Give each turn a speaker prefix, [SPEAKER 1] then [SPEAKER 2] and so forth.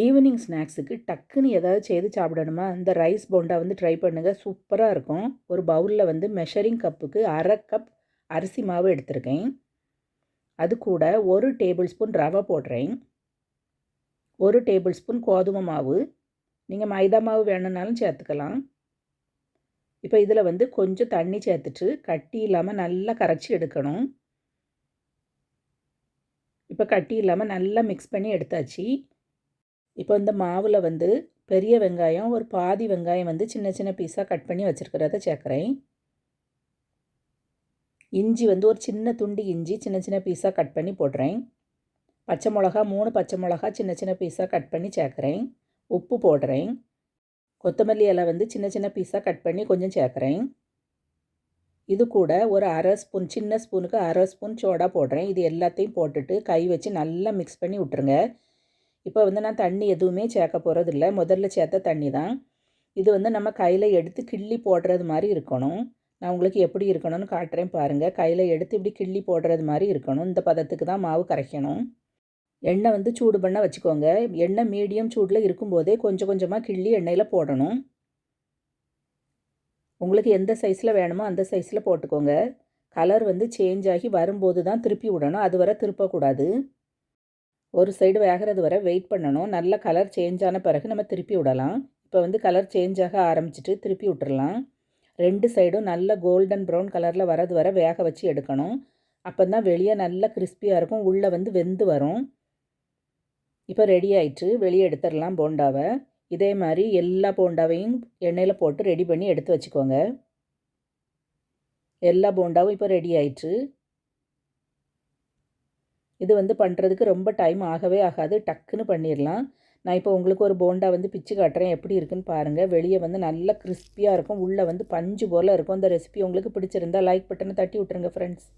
[SPEAKER 1] Evening ஸ்நாக்ஸுக்கு டக்குன்னு ஏதாவது செய்து சாப்பிடணுமா? இந்த ரைஸ் போண்டா வந்து ட்ரை பண்ணுங்கள் சூப்பராக இருக்கும். ஒரு பவுலில் வந்து மெஷரிங் கப்புக்கு அரை கப் அரிசி மாவு எடுத்திருக்கேன். அது கூட ஒரு டேபிள் ஸ்பூன் ரவை போடுறேன். ஒரு டேபிள் ஸ்பூன் கோதுமை மாவு. நீங்கள் மைதா மாவு வேணும்னாலும் சேர்த்துக்கலாம். இப்போ இதில் வந்து கொஞ்சம் தண்ணி சேர்த்துட்டு கட்டி இல்லாமல் நல்லா கரைச்சி எடுக்கணும். இப்போ கட்டி இல்லாமல் நல்லா மிக்ஸ் பண்ணி எடுத்தாச்சு. இப்போ இந்த மாவில் வந்து பெரிய வெங்காயம் ஒரு பாதி வெங்காயம் வந்து சின்ன சின்ன பீஸாக கட் பண்ணி வச்சுருக்கிறத சேர்க்குறேன். இஞ்சி வந்து ஒரு சின்ன துண்டு இஞ்சி சின்ன சின்ன பீஸாக கட் பண்ணி போடுறேன். பச்சை மிளகா மூணு பச்சை மிளகா சின்ன சின்ன பீஸாக கட் பண்ணி சேர்க்குறேன். உப்பு போடுறேன். கொத்தமல்லி இலை வந்து சின்ன சின்ன பீஸாக கட் பண்ணி கொஞ்சம் சேர்க்குறேன். இது கூட ஒரு அரை ஸ்பூன் சின்ன ஸ்பூனுக்கு அரை ஸ்பூன் சோடா போடுறேன். இது எல்லாத்தையும் போட்டுட்டு கை வச்சு நல்லா மிக்ஸ் பண்ணி விட்டுருங்க. இப்போ வந்து நான் தண்ணி எதுவுமே சேர்க்க போகிறதில்ல முதல்ல சேர்த்த தண்ணி தான். இது வந்து நம்ம கையில் எடுத்து கிள்ளி போடுறது மாதிரி இருக்கணும். நான் உங்களுக்கு எப்படி இருக்கணும்னு காட்டுறேன் பாருங்கள் கையில் எடுத்து இப்படி கிள்ளி போடுறது மாதிரி இருக்கணும். இந்த பதத்துக்கு தான் மாவு கரைக்கணும். எண்ணெய் வந்து சூடு பண்ண வச்சுக்கோங்க. எண்ணெய் மீடியம் சூடில் இருக்கும்போதே கொஞ்சம் கொஞ்சமாக கிள்ளி எண்ணெயில் போடணும். உங்களுக்கு எந்த சைஸில் வேணுமோ அந்த சைஸில் போட்டுக்கோங்க. கலர் வந்து சேஞ்ச் ஆகி வரும்போது தான் திருப்பி விடணும். அது வரை திருப்பக்கூடாது. ஒரு சைடு வேகிறது வரை வெயிட் பண்ணணும். நல்ல கலர் சேஞ்ச் ஆன பிறகு நம்ம திருப்பி விடலாம். இப்போ வந்து கலர் சேஞ்ச் ஆக ஆரம்பிச்சிட்டு திருப்பி விட்டுறலாம். ரெண்டு சைடும் நல்ல கோல்டன் ப்ரௌன் கலரில் வரது வர வேக வச்சு எடுக்கணும். அப்போ தான் வெளியே நல்லா கிறிஸ்பியாக இருக்கும். உள்ளே வந்து வெந்து வரும். இப்போ ரெடி ஆயிட்டு வெளியே எடுத்துடலாம் போண்டாவை. இதே மாதிரி எல்லா போண்டாவையும் எண்ணெயில் போட்டு ரெடி பண்ணி எடுத்து வச்சுக்கோங்க. எல்லா போண்டாவும் இப்போ ரெடி ஆயிட்டு இது வந்து பண்ணுறதுக்கு ரொம்ப டைம் ஆகவே ஆகாது. டக்குன்னு பண்ணிடலாம் நான் இப்போ உங்களுக்கு ஒரு போண்டா வந்து பிச்சு காட்டுறேன். எப்படி இருக்குன்னு பாருங்கள் வெளியே வந்து நல்லா கிறிஸ்பியாக இருக்கும். உள்ளே வந்து பஞ்சு போல் இருக்கும். இந்த ரெசிபி உங்களுக்கு பிடிச்சிருந்தா லைக் பட்டனை தட்டி விட்ருங்க ஃப்ரெண்ட்ஸ்